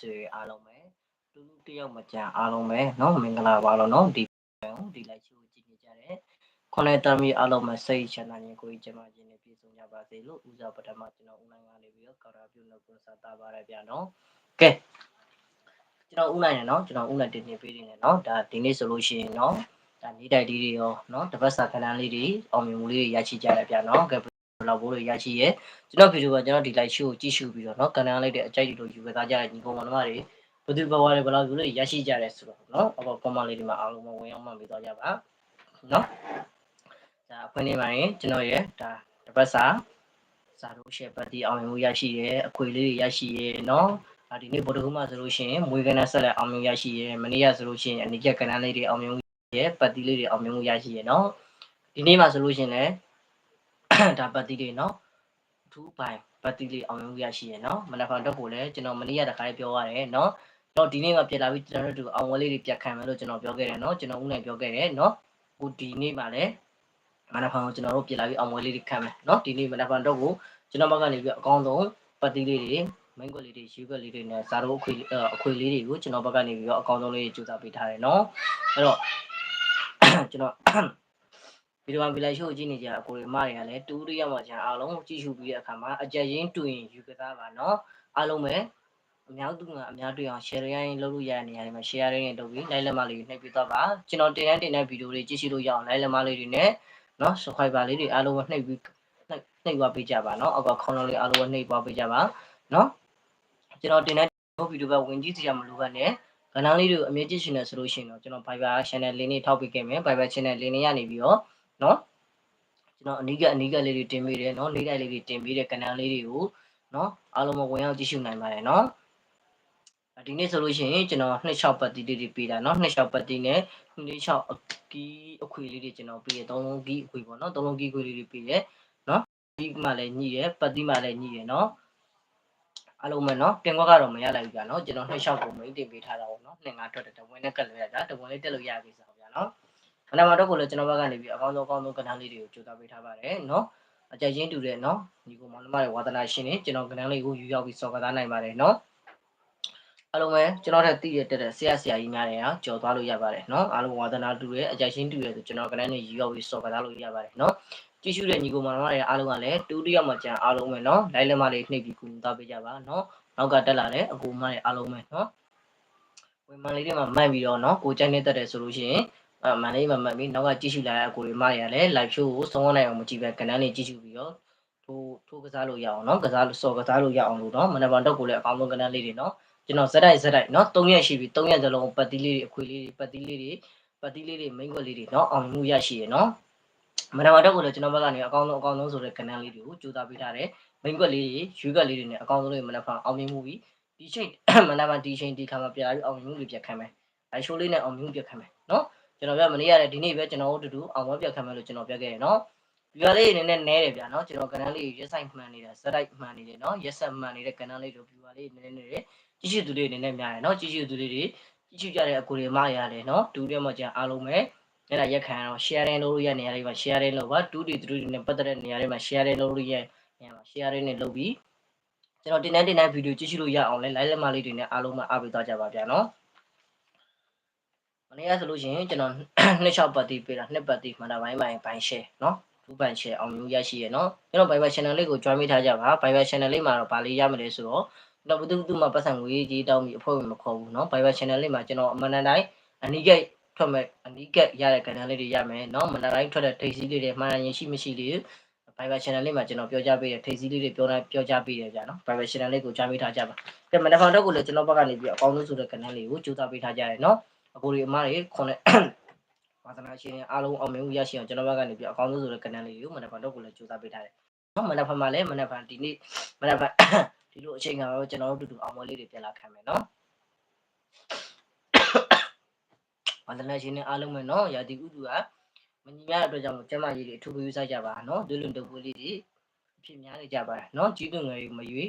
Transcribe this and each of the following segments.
ဆွေအားလုံးပဲတူတူတယောက်မကြံအားလုံးပဲเนาะမင်္ဂလာပါလို့เนาะဒီဒီလိုက်ချိုးကြည့်နေကြတဲ့ခွန်တဲ့တမီအားလုံးမစိတ်ချမ်းသာခြင်းကိုကြမှာခြင်းနဲ့ပြည့်စုံကြပါစေလို့ဦးစားပထမကျွန်တော်ဦးနိုင်ကနေပြီးတော့ကာရာပြုလုပ်ကိုစားတာပါရဗျာเนาะကဲကျွန်တော်ဦးနိုင်ရเนาะကျွန်တော်ဦးနိုင်တင်နေပေးနေတယ်เนาะဒါဒီနေ့ဆိုလို့ရှိရင်เนาะဒါနေတိုက်လေးတွေရောเนาะတပတ်စာခဏလေးတွေအောင်မြင်မှုလေးတွေရရှိကြရဗျာเนาะကဲ လောက်ဘိုးတွေရရှိရဲကျွန်တော်ဗီဒီယိုကကျွန်တော်ဒီ live show ကိုကြည့်ရှုပြီးတော့เนาะကန်တန်းလိုက်တဲ့အကြိုက်လို့ယူခဲ့သားကြတဲ့ညီကောင်မတို့တွေဘယ်သူဘဝတွေဘယ်လောက်ယူလို့ရရှိကြရဲဆိုတော့เนาะအပေါ် comment လေးတွေမှာအားလုံးမဝင်အောင်မှပြီးတော့ကြပါเนาะဒါအဖွင့်နေပါရင်ကျွန်တော်ရဲ့ဒါတပတ်စာစာတို့ share ပတ်တီအောင်မြင်မှုရရှိရဲအခွေလေးတွေရရှိရဲเนาะဒါဒီနေ့ဗုဒ္ဓဟူးမှာဆိုလို့ရှိရင်မွေးကနဆက်လက်အောင်မြင်ရရှိရဲမနေ့ကဆိုလို့ရှိရင်အနိကကနန်းလေးတွေအောင်မြင်မှုရဲပတ်တီလေးတွေအောင်မြင်မှုရရှိရဲเนาะဒီနေ့မှာဆိုလို့ရှိရင်လည်း ဒါပတ်တိလေးနော်2 by ပတ်တိလေးအောင်ရုံးရရှိရနော်မနက်ဖြန်တော့ကိုလည်းကျွန်တော်မနေ့ကတခါလေးပြောရတယ်နော်တော့ဒီနေ့ကပြက်လာပြီးကျွန်တော်တို့အောင်ဝဲလေးတွေပြက်ခံမယ်လို့ကျွန်တော်ပြောခဲ့တယ်နော်ကျွန်တော်ဦးနိုင်ပြောခဲ့တယ်နော်ဟိုဒီနေ့မှာလည်းမနက်ဖြန်ကိုကျွန်တော်တို့ပြက်လာပြီးအောင်ဝဲလေးတွေခံမယ်နော်ဒီနေ့မနက်ဖြန်တော့ကိုကျွန်တော်ဘက်ကနေပြီးအကောင်းဆုံးပတ်တိလေးတွေမင်းကလေးတွေရေကလေးတွေနဲ့ဇာတို့အခွေအခွေလေးတွေကိုကျွန်တော်ဘက်ကနေပြီးတော့အကောင်းဆုံးလေးကြိုးစားပေးထားတယ်နော်အဲ့တော့ကျွန်တော် ဗီဒီယိုဗီလိုင်ရှိုးကြည့်နေကြအကိုတွေမတွေကလည်းတူတူရမှာကျန်အားလုံးကြည့်ရှုပြီးတဲ့အခါမှာအကြရင်တူရင်ယူကစားပါနော်အားလုံးပဲအများသူကအများတွေ့အောင် share ရရင်လုပ်လို့ရတဲ့နေရာတွေမှာ share ရင်းနဲ့လုပ်ပြီး like လက်မလေးတွေနှိပ်ပြသွားပါကျွန်တော်တင်တဲ့တင်တဲ့ဗီဒီယိုတွေကြည့်ရှုလို့ရအောင် like လက်မလေးတွေနဲ့နော် subscribe လေးတွေအားလုံးနှိပ်ပြီးနှိပ်နှိပ်သွားပေးကြပါနော်အောက်က comment လေးအားလုံးနှိပ်သွားပေးကြပါနော်ကျွန်တော်တင်တဲ့ဗီဒီယိုပဲဝင်ကြည့်စီရမလို့ကနဲ့ကဏ္ဍလေးတွေကိုအမြဲကြည့်ရှင်နေဆိုလို့ရှိရင်တော့ကျွန်တော် Viber channel လေးနဲ့ထောက်ပေးခဲ့မယ် Viber channel လေးနဲ့ရနေပြီးတော့ เนาะကျွန်တော်အနီးကအနီးကလေးတွေတင်ပေးတယ်เนาะလေးတိုက်လေးတွေတင်ပေးတဲ့ကဏ္ဍလေးတွေကိုเนาะအားလုံးမဝင်အောင်ကြည့်ရှုနိုင်ပါတယ်เนาะဒီနေ့ဆိုလို့ရှိရင်ကျွန်တော်26ပတ်တီလေးတွေပေးတာเนาะ26ပတ်တီနဲ့26အကီးအခွေလေးတွေကျွန်တော်ပေးတယ်3လုံးကီးအခွေပေါ့เนาะ3လုံးကီးအခွေလေးတွေပေးတယ်เนาะဒီမှလည်းညှိတယ်ပတ်တီမှလည်းညှိတယ်เนาะအားလုံးပဲเนาะတင်ခွက်ကတော့မရလိုက်ဘူးကြာเนาะကျွန်တော်26ကိုမိတ်တင်ပေးထားတာပေါ့เนาะ2 5ထွက်တယ်တဝင်းနဲ့ကတ်လို့ရတာတဝင်းလေးတက်လို့ရပြီဆိုတော့ဗျာเนาะ မနက်မှာတော့ကိုလည်းကျွန်တော်ဘက်ကနေပြီးအကောင်းဆုံးအကောင်းဆုံးကဏ္ဍလေးတွေကိုကြိုးစားပေးထားပါတယ်နော်အကြိုက်ချင်းတူတယ်နော်ညီကိုမောင်နှမတွေဝါသနာရှင်နေကျွန်တော်ကဏ္ဍလေးကိုယူရောက်ပြီးစော်ကားနိုင်ပါတယ်နော်အားလုံးပဲကျွန်တော်တို့တည်ရတဲ့ဆရာဆရာကြီးများတွေဟာကြော်သွားလို့ရပါတယ်နော်အားလုံးဝါသနာတူတယ်အကြိုက်ချင်းတူတယ်ဆိုကျွန်တော်ကဏ္ဍနဲ့ယူရောက်ပြီးစော်ကားလို့ရပါတယ်နော်ကြည့်ရှုတဲ့ညီကိုမောင်နှမတွေအားလုံးကလည်းတူတူရမှကြံအားလုံးပဲနော်လိုင်းလမလေးနှိပ်ပြီးကူညီသွားပေးကြပါနော်နောက်ကတက်လာတဲ့အကူမတွေအားလုံးပဲနော်ဝင်မလေးတွေမှာမှတ်ပြီးတော့နော်ကိုကြိုက်နေတတ်တယ်ဆိုလို့ရှိရင် အမန်လေးမမှတ်ပြီးနောက်ကကြည့်ရှုလာတဲ့အကိုတွေမတွေကလည်း live show ကိုဆုံးဝနိုင်အောင်မကြည့်ပဲကဏ္ဍလေးကြည့်ရှုပြီးတော့ထိုးထိုးကစားလို့ရအောင်နော်ကစားလို့စော်ကစားလို့ရအောင်လို့နော်မနက်ပိုင်းတော့ကိုလည်းအကောင်းဆုံးကဏ္ဍလေးတွေနော်ကျွန်တော်ဇက်တိုက်ဇက်တိုက်နော်၃ရက်ရှိပြီ၃ရက်စလုံးပတ်တီးလေးတွေအခွေလေးတွေပတ်တီးလေးတွေပတ်တီးလေးတွေမိန့်ခွက်လေးတွေနော်အောင်မှုရရှိရနော်မနက်ပိုင်းတော့ကိုလည်းကျွန်တော်ဘက်ကနေအကောင်းဆုံးအကောင်းဆုံးဆိုတဲ့ကဏ္ဍလေးတွေကိုကြိုးစားပေးထားတယ်မိန့်ခွက်လေးတွေရွေးခွက်လေးတွေနဲ့အကောင်းဆုံးလေးမနက်ပိုင်းအောင်မြင်မှုပြီးဒီချိန်မနက်ပိုင်းဒီချိန်ဒီခါမှာပြာပြီးအောင်မြင်မှုတွေပြတ်ခံမယ်အဲရှိုးလေးနဲ့အောင်မြင်မှုပြတ်ခံမယ်နော် ကျွန်တော်ပြမနေ့ရတယ်ဒီနေ့ပဲကျွန်တော်တို့အတူတူအောင်ပွဲပြခံမယ်လို့ကျွန်တော်ပြခဲ့ရနော်ပြရလေးအနေနဲ့နဲတယ်ဗျာနော်ကျွန်တော်ကဏ္ဍလေးရက်ဆိုင်မှန်နေတာစတိုက်မှန်နေတယ်နော်ရက်ဆက်မှန်နေတဲ့ကဏ္ဍလေးတို့ပြရလေးနည်းနည်းနေတယ်ကြည့်ရှုသူလေးအနေနဲ့များတယ်နော်ကြည့်ရှုသူလေးတွေကြည့်ရှုကြတဲ့အကူတွေမရတယ်နော်ဒူးတဲ့မှာကျန်အားလုံးပဲအဲ့ဒါရက်ခံရတော့ sharing လုပ်လို့ရနေရာလေးမှာ sharing လုပ်ပါ 2D 3D နဲ့ပတ်သက်တဲ့နေရာလေးမှာ sharing လုပ်လို့ရနေရာမှာ sharing နဲ့လုပ်ပြီးကျွန်တော်တင်တဲ့တင်တဲ့ဗီဒီယိုကြည့်ရှုလို့ရအောင်လဲ live လက်မလေးတွေနဲ့အားလုံးမအားပေးသွားကြပါဗျာနော် မနေ့ကဆိုလို့ရှိရင်ကျွန်တော်နှစ်6ပတ်တီးပေးတာနှစ်ပတ်တီးမှန်တာပိုင်းပိုင်းပိုင်း share နော်ဒူးပန် share အောင်မျိုးရရှိရနော်ကျွန်တော် Viber channel လေးကို join မိထားကြပါ Viber channel လေးမှာတော့ဗာလေးရမလဲဆိုတော့ကျွန်တော်ဘယ်သူဘယ်သူမှပတ်စံငွေကြီးတောင်းပြီးအဖွဲ့ဝင်မခေါ်ဘူးနော် Viber channel လေးမှာကျွန်တော်အမှန်တန်တိုင်းအနိကတ်ထွက်မဲ့အနိကတ်ရတဲ့ကဏ္ဍလေးတွေရမယ်နော်မနက်တိုင်းထွက်တဲ့ထိတ်စီးလေးတွေမှန်ရင်ရှိမရှိလေး Viber channel လေးမှာကျွန်တော်ပြောကြပေးတဲ့ထိတ်စီးလေးတွေပြောနေပြောကြပေးတယ်ကြာနော် Viber channel လေးကိုကြားပေးထားကြပါကဲမနက်ဖြန်တော့ကိုလည်းကျွန်တော်ဘက်ကနေပြီးအကောင်းဆုံးဆိုတဲ့ကဏ္ဍလေးကိုကြိုးစားပေးထားကြရတယ်နော် အကိုတွေအမတွေခွန်နဲ့ဝါသနာရှင်အားလုံးအောင်မြင်မှုရရှိအောင်ကျွန်တော်ဘက်ကနေပြီးအကောင်းဆုံးဆိုတဲ့ကဏ္ဍလေးကိုမနက်ဖြန်တော့ကိုလည်းကြိုးစားပေးထားတယ်နော်မနက်ဖြန်မှာလည်းမနက်ဖြန်ဒီနေ့မနက်ဖြန်ဒီလိုအချိန်ကပဲကျွန်တော်တို့တူတူအောင်ပွဲလေးတွေပြန်လာခံမယ်နော်ဝါသနာရှင်နဲ့အားလုံးပဲနော်ရာသီဥတုကမညီမျှတဲ့အတွက်ကြောင့်ကျမကြီးတွေအထူးဂရုစိုက်ကြပါနော်ဒွေလွန်တုပ်ပွေးလေးတွေအဖြစ်များနေကြပါနော်ကြီးသူငယ်မရွေး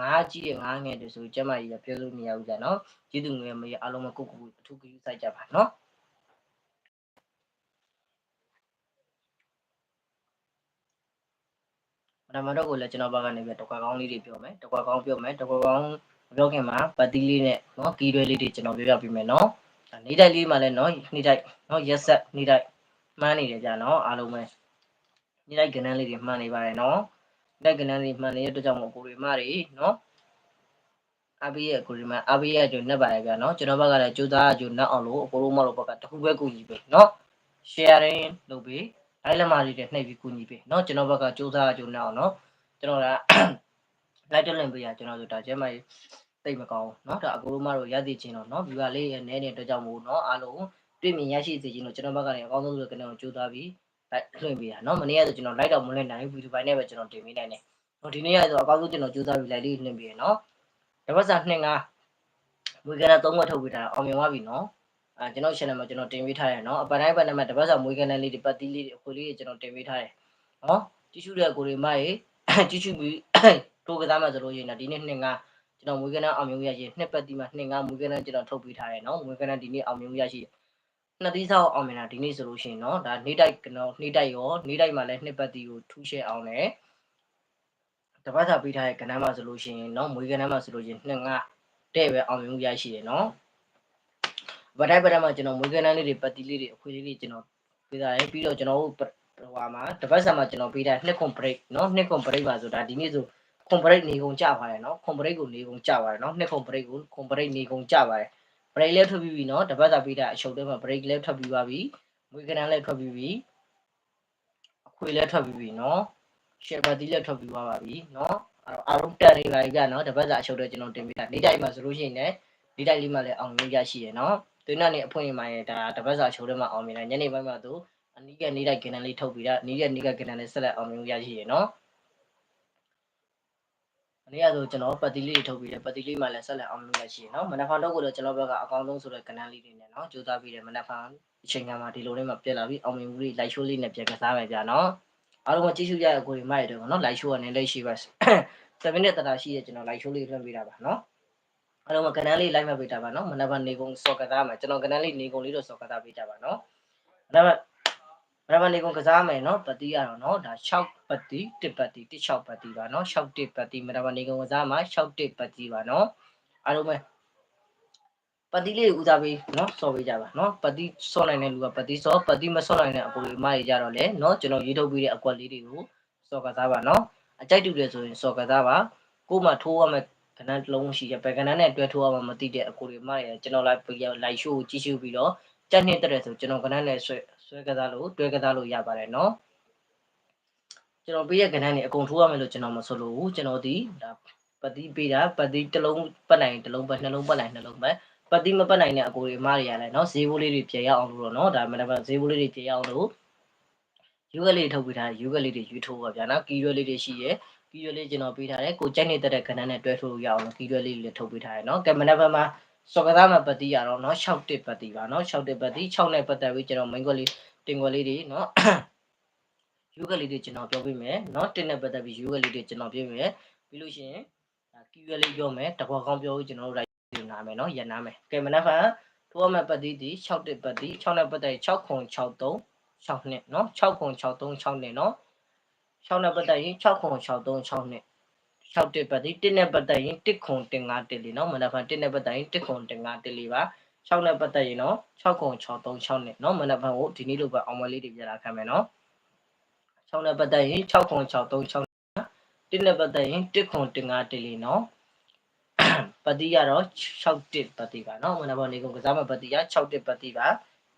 ငါးကြီးတယ်ငါးငယ်တယ်ဆိုကျမကြီးကပြောလို့မရဘူးကြာနော်ကျေးဇူးငွေမရအားလုံးကကိုကိုကိုအထူးကျေးဇူးစိုက်ကြပါနော်ဒါမှတော့ကိုလည်းကျွန်တော်ဘက်ကနေပြတကွာကောင်းလေးတွေပြောမယ်တကွာကောင်းပြောမယ်တကွာကောင်းမပြောခင်မှာပတ်တီးလေးနဲ့နော်ကီးတွဲလေးတွေကျွန်တော်ပြောပြပေးမယ်နော်နေတိုက်လေးမှာလည်းနော်နေတိုက်နော်ရက်ဆက်နေတိုက်မှန်းနေတယ်ကြာနော်အားလုံးပဲနေတိုက်ကဏ္ဍလေးတွေမှန်းနေပါတယ်နော် တိုက်ကဏ္ဍလေးမှန်းနေတဲ့အတွက်ကြောင့်မို့ကိုရီမတွေเนาะအဘိရဲ့ကိုရီမအဘိရဲ့အကျိုးနဲ့ပါရဗျာเนาะကျွန်တော်ဘက်ကလည်းကြိုးစားအကျိုးနဲ့အောင်လို့အကိုလိုမလို့ဘက်ကတခုပဲကူညီပေးเนาะ sharing လုပ်ပေး လိုက်လက်မလေးတွေနှိပ်ပြီးကူညီပေးเนาะကျွန်တော်ဘက်ကစူးစမ်းအကျိုးနဲ့အောင်เนาะကျွန်တော်က လိုက်တက်လင်ပေးရကျွန်တော်တို့ဒါကျဲမကြီးတိတ်မကောင်းเนาะဒါအကူတို့မတို့ရသည်ချင်းတော့เนาะ viewer လေးရဲ့နဲနေတဲ့အတွက်ကြောင့်မို့เนาะအားလုံးတွေ့မြင်ရရှိစေခြင်းလို့ကျွန်တော်ဘက်ကလည်းအကောင်းဆုံးဆိုကနေကိုစူးစမ်းပြီး လိုက်လွှင့်ပေးတာเนาะမနေ့ကဆိုကျွန်တော်လိုက်တော့မလွှင့်နိုင်ဘူးဗီဒီယိုပိုင်းနဲ့ပဲကျွန်တော်တင်ပေးနိုင်တယ်ဟိုဒီနေ့ကဆိုအကောင်းဆုံးကျွန်တော်စူးစမ်းပြီးလိုက်လေးလွှင့်ပေးရเนาะတပတ်စာနှစ်ငါဝေကနာ၃ခွက်ထုတ်ပေးတာအောင်မြင်သွားပြီเนาะအဲကျွန်တော် channel မှာကျွန်တော်တင်ပေးထားတယ်เนาะအပတ်တိုင်းပတ်တိုင်းမှာတပတ်စာမွေးကနန်းလေးတွေပတ်တီးလေးတွေအခွေလေးတွေကျွန်တော်တင်ပေးထားတယ်เนาะကြည့်ရှုတဲ့ကိုတွေမရေကြည့်ရှုပြီး တိုးကစားမှဆိုလို့ရှိရင်ဒီနေ့နှစ်ငါကျွန်တော်မွေးကနန်းအောင်မြင်ရရှိနှစ်ပတ်တီးမှာနှစ်ငါမွေးကနန်းကျွန်တော်ထုတ်ပေးထားတယ်เนาะမွေးကနန်းဒီနေ့အောင်မြင်ရရှိ နှစ်သီးစားအောင်မြင်တာဒီနေ့ဆိုလို့ရှိရင်เนาะဒါနေ့တိုက်ကနော်နေ့တိုက်ရောနေ့တိုက်မှာလည်းနှစ်ပတ်တီးကိုထူးရှဲအောင်တယ်တပတ်စာပေးထားတဲ့ကဏ္ဍမှာဆိုလို့ရှိရင်เนาะမွေးကနန်းမှာဆိုလို့ရှိရင်နှစ်ငါတဲ့ပဲအောင်မြင်ရရှိတယ်เนาะ ဗတိုင်းဗတိုင်းမှာကျွန်တော်မွေးကန်းတန်းလေးတွေပတ်တီးလေးတွေအခွေလေးတွေကျွန်တော်ပေးတာရယ်ပြီးတော့ကျွန်တော်တို့ဟိုမှာတပတ်ဆက်မှာကျွန်တော်ပေးတာနှစ်ခွန် break เนาะနှစ်ခွန် break ပါဆိုတာဒီနေ့ဆိုခွန် break နေကုန်ကြပါတယ်เนาะခွန် break ကိုနေကုန်ကြပါတယ်เนาะနှစ်ခွန် break ကိုခွန် break နေကုန်ကြပါတယ် brake လည်းထွက်ပြီးပြီနော်တပတ်သာပေးတာအချုပ်ထဲမှာ brake လည်းထွက်ပြီးပါပြီငွေကဏ္ဍလည်းထွက်ပြီးပြီအခွေလည်းထွက်ပြီးပြီနော် share battery လည်းထွက်ပြီးပါပါပြီနော်အဲ့တော့အရုပ်တက်တွေပါကြနော်တပတ်သာအချုပ်ထဲကျွန်တော်တင်ပေးတာနေတိုင်းမှာဆိုလို့ရှိရင်လည်းနေတိုင်းလေးမှာလည်းအောင်မြင်ရရှိရယ်နော်သူနောက်နေအဖွင့်ရင်မှရဒါတပတ်စာချုပ်ထဲမှာအောင်မြင်တယ်ညနေပိုင်းမှာသူအနီးကနေတိုင်းကဏ္ဍလေးထုတ်ပြီးတာအနီးကနေကဏ္ဍလေးဆက်လက်အောင်မြင်ရရှိရယ်နော် အနည်းအားဆိုကျွန်တော်ပတ်တီလေးတွေထုတ်ပြီးတယ်ပတ်တီလေးမှလည်းဆက်လက်အောင်မြင်ရရှိရနော်မနက်ဖန်တော့ကိုတော့ကျွန်တော်ဘက်ကအကောင်းဆုံးဆိုတဲ့ကဏ္ဍလေးတွေနဲ့နော်ကြိုးစားပြီးတယ်မနက်ဖန်အချိန်ကမှဒီလိုလေးမှပြက်လာပြီးအောင်မြင်မှုလေးလိုက်ရှိုးလေးနဲ့ပြန်ကစားမယ်ဗျာနော်အားလုံးကကြည့်ရှုကြရကိုဒီမိုက်တယ်ကောနော်လိုက်ရှိုးကနေလက်ရှိပါ7မိနစ်တတာရှိရကျွန်တော်လိုက်ရှိုးလေးလွှင့်ပေးတာပါနော်အားလုံးကကဏ္ဍလေးလိုက်မှပေးတာပါနော်မနက်ဖန်နေကုန်စော်ကစားမယ်ကျွန်တော်ကဏ္ဍလေးနေကုန်လေးတော့စော်ကစားပေးကြပါနော်မနက်ဖန် မနက်ဖန်နေကုန်ကစားမယ်နော်ပတိရတော့နော်ဒါ6ပတိ1ပတိ16ပတိပါနော်6 1ပတိမနက်ဖန်နေကုန်ကစားမှာ6 1ပတိပါနော်အားလုံးပဲပတိလေးဦးစားပေးနော်စော်ပေးကြပါနော်ပတိစော်နိုင်တဲ့လူကပတိစော်ပတိမစော်နိုင်တဲ့အကိုတွေမကြီးကြတော့လေနော်ကျွန်တော်ရေးထုတ်ပေးတဲ့အကွက်လေးတွေကိုစော်ကစားပါနော်အကြိုက်တူတယ်ဆိုရင်စော်ကစားပါကို့မှာထိုးရမယ်ကဏ္ဍတစ်လုံးရှိတယ်ဘယ်ကဏ္ဍနဲ့တွဲထိုးရမှမသိတဲ့အကိုတွေမရကျွန်တော်လိုက်ပြီးလိုက်ရှိုးကိုကြည့်ရှုပြီးတော့ကြက်နှစ်တက်တယ်ဆိုကျွန်တော်ကဏ္ဍနဲ့ဆွဲ ဆွဲကစားလို့တွဲကစားလို့ရပါတယ်နော်ကျွန်တော်ပေးတဲ့ကဏ္ဍနဲ့အကုန်ထိုးရမယ်လို့ကျွန်တော်မဆိုလို့ဘူးကျွန်တော်ဒီဒါပတိပေးတာပတိတစ်လုံးပတ်နိုင်တစ်လုံးပတ်နှလုံးပတ်နိုင်နှလုံးပတ်ပတိမပတ်နိုင်တဲ့အကိုတွေအမတွေရလဲနော်ဈေးဘိုးလေးတွေပြေရအောင်လို့တော့နော်ဒါမှလည်းဈေးဘိုးလေးတွေပြေရအောင်လို့ယူကလေးထုတ်ပေးထားယူကလေးတွေယူထိုးပါဗျာနော်ကီရွယ်လေးတွေရှိရဲကီရွယ်လေးကျွန်တော်ပေးထားတယ်ကိုကြိုက်နေတဲ့ကဏ္ဍနဲ့တွဲထိုးလို့ရအောင်လို့ကီရွယ်လေးတွေလည်းထုတ်ပေးထားတယ်နော်ကဲမနက်ဘက်မှာ စောကစားမှာပတိရတော့နော်6တစ်ပတိပါနော်6တစ်ပတိ6နဲ့ပတ်သက်ပြီးကျွန်တော် main ခွက်လေးတင်ခွက်လေးတွေနော်ယူကလေးတွေကျွန်တော်ပြောပေးမယ်နော်တင်နဲ့ပတ်သက်ပြီးယူကလေးတွေကျွန်တော်ပြောပေးမယ်ပြီးလို့ရှိရင်ဒါကီရွယ်လေးပြောမယ်တကွာကောင်းပြောပြီးကျွန်တော်တို့လိုက်ယူနာမယ်နော်ရန်နာမယ်ကဲမနက်ဘက်ထိုးရမယ့်ပတိဒီ6တစ်ပတိ6နဲ့ပတ်သက်6ခွန်63 6နှစ်နော်6ခွန်63 6နှစ်နော်6နဲ့ပတ်သက်ရင်6ခွန်63 6နှစ် 6တစ်ပတ်ဒီ1နဲ့ပတ်သက်ရင်1ခွန်1 5 1လေးနော်မနက်ဖြန်1နဲ့ပတ်သက်ရင်1ခွန်1 5 1လေးပါ6နဲ့ပတ်သက်ရင်နော်6ခွန်63 6နှစ်နော်မနက်ဖြန်ကိုဒီနေ့လိုပဲအောင်မလေးတွေပြလာခံမယ်နော်6နဲ့ပတ်သက်ရင်6ခွန်63 6တစ်နဲ့ပတ်သက်ရင်1ခွန်1 5 1လေးနော်ပတိကတော့6တစ်ပတိပါနော်မနက်ဖြန်နေကုန်ကစားမဲ့ပတိက6တစ်ပတိပါ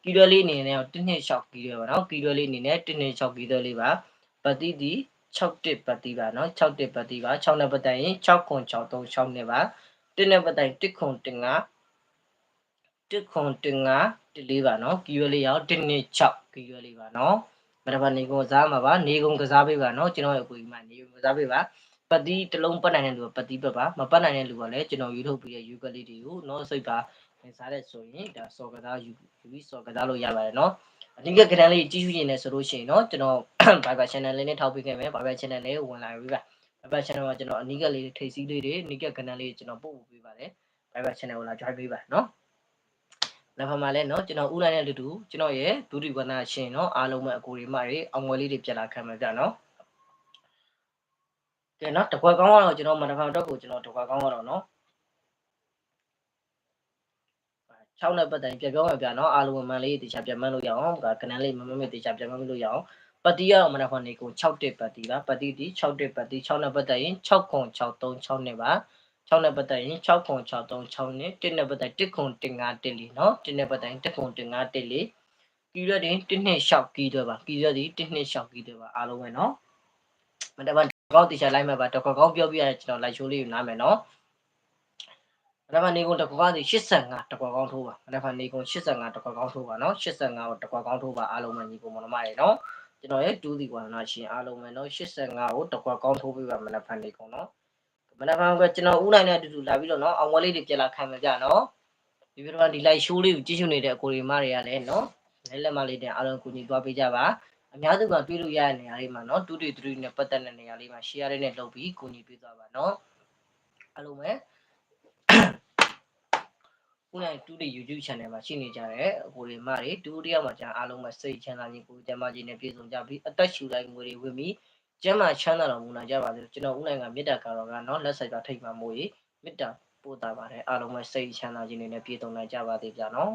ကီလိုလေးအနေနဲ့1နှစ်6ကီလိုပါနော်ကီလိုလေးအနေနဲ့1နှစ်6ကီလိုလေးပါပတိဒီ 6တစ်ပတိပါနော်6တစ်ပတိပါ6နဲ့ပတ်တိုင်ရင်6ခွန်6 3 6နဲ့ပါ1နဲ့ပတ်တိုင်1ခွန်1 5 1ခွန်1 5 1လေးပါနော်ကီလိုလေးရောက်1နှစ်6ကီလိုလေးပါနော်မရပါနေကုန်ကစားမှာပါနေကုန်ကစားပေးပါနော်ကျွန်တော်ရဲ့အကူကြီးမှနေကုန်ကစားပေးပါပတိတစ်လုံးပတ်နိုင်တဲ့လူကပတိပတ်ပါမပတ်နိုင်တဲ့လူကလည်းကျွန်တော်ယူထုတ်ပြီးတဲ့ယူကလေးတွေကိုနော်စိတ်ပါဝင်စားတဲ့ဆိုရင်ဒါစော်ကစားယူယူပြီးစော်ကစားလို့ရပါတယ်နော် အဓိကကဏ္ဍလေးကြည့်ရှုနေတယ်ဆိုလို့ရှိရင်နော်ကျွန်တော် Viber channel လေးနဲ့ထောက်ပေးခဲ့မယ် Viber channel လေးကိုဝင်လာပြီပါ Viber channel မှာကျွန်တော်အနိကလေးထိတ်စီးလေးတွေအနိကကဏ္ဍလေးကျွန်တော်ပို့ပို့ပေးပါတယ် Viber channel ကိုလာ join ပေးပါနော်နောက်ဖမှာလဲเนาะကျွန်တော်ဦးလိုင်းနဲ့လူတူကျွန်တော်ရဲ့ဒုတိဝနာရှင်เนาะအားလုံးပဲအကူတွေမတွေအောင်ငွယ်လေးတွေပြလာခံမှာကြเนาะကဲเนาะတကွက်ကောင်းကတော့ကျွန်တော်မနက်ဖန်တော့ကိုကျွန်တော်တကွက်ကောင်းကတော့เนาะ 6နဲ့ပတ်သက်ရင်ပြပြောမယ်ဗျာနော်အားလုံးမန်လေးတေချာပြမန်းလို့ရအောင်ကကနန်းလေးမမမေတေချာပြမန်းလို့ရအောင်ပတိကတော့မနက်ဖြန်နေကို6တက်ပတိပါပတိတီ6တက်ပတိ6နဲ့ပတ်သက်ရင်6ခွန်636နဲ့ပါ6နဲ့ပတ်သက်ရင်6ခွန်636နဲ့1နဲ့ပတ်သက်1ခွန်15တက်လီနော်1နဲ့ပတ်သက်ရင်1ခွန်15တက်လီကီရက်တင်1နှစ်6ကီတွေပါကီရက်ဒီ1နှစ်6ကီတွေပါအားလုံးပဲနော်မနက်ဖြန်ကောင်းတေချာလိုက်မှာပါတော့ကောင်းပြောပြရတယ်ကျွန်တော်လိုက်ရှိုးလေးယူနားမယ်နော် မနက်ဖြန်နေကုန်တကွာစီ85တကွာကောင်းထိုးပါမနက်ဖြန်နေကုန်85တကွာကောင်းထိုးပါနော်85ကိုတကွာကောင်းထိုးပါအားလုံးပဲညီကိုမနမရေနော်ကျွန်တော်ရဲ့2ဒီကွာနာရှင်အားလုံးပဲနော်85ကိုတကွာကောင်းထိုးပေးပါမနက်ဖြန်နေကုန်နော်မနက်ဖြန်ကကျွန်တော်ဦးနိုင်နဲ့အတူတူလာပြီးတော့နော်အောင်ဝဲလေးတွေပြက်လာခံမှာကြနော်ဒီဗီဒီယိုကဒီလိုက်ရှိုးလေးကိုကြည့်ရှုနေတဲ့အကိုရီမတွေကလည်းနော်လဲလက်မလေးတင်အားလုံးကူညီသွားပေးကြပါအများစုကတွေးလို့ရတဲ့နေရာလေးမှာနော်2 3နဲ့ပတ်သက်တဲ့နေရာလေးမှာ share လေးနဲ့လုပ်ပြီးကူညီပေးသွားပါနော်အားလုံးပဲ ခုနကတူးတဲ့ YouTube channel မှာရှိနေကြတဲ့အကိုတွေမတွေတူးတယောက်မှာကျန်အားလုံးပဲစိတ်ချမ်းသာခြင်းကိုယ်ကျမ်းမာခြင်းနဲ့ပြည့်စုံကြပြီးအသက်ရှူတိုင်းငွေတွေဝင်ပြီးကျမ်းမာချမ်းသာတော်မူနိုင်ကြပါစေကျွန်တော်ဦးနိုင်ကမေတ္တာကာတော်ကနော်လက်ဆိုင်ကထိတ်မှမို့ရေမေတ္တာပို့တာပါတယ်အားလုံးပဲစိတ်ချမ်းသာခြင်းတွေနဲ့ပြည့်စုံနိုင်ကြပါစေဗျာနော်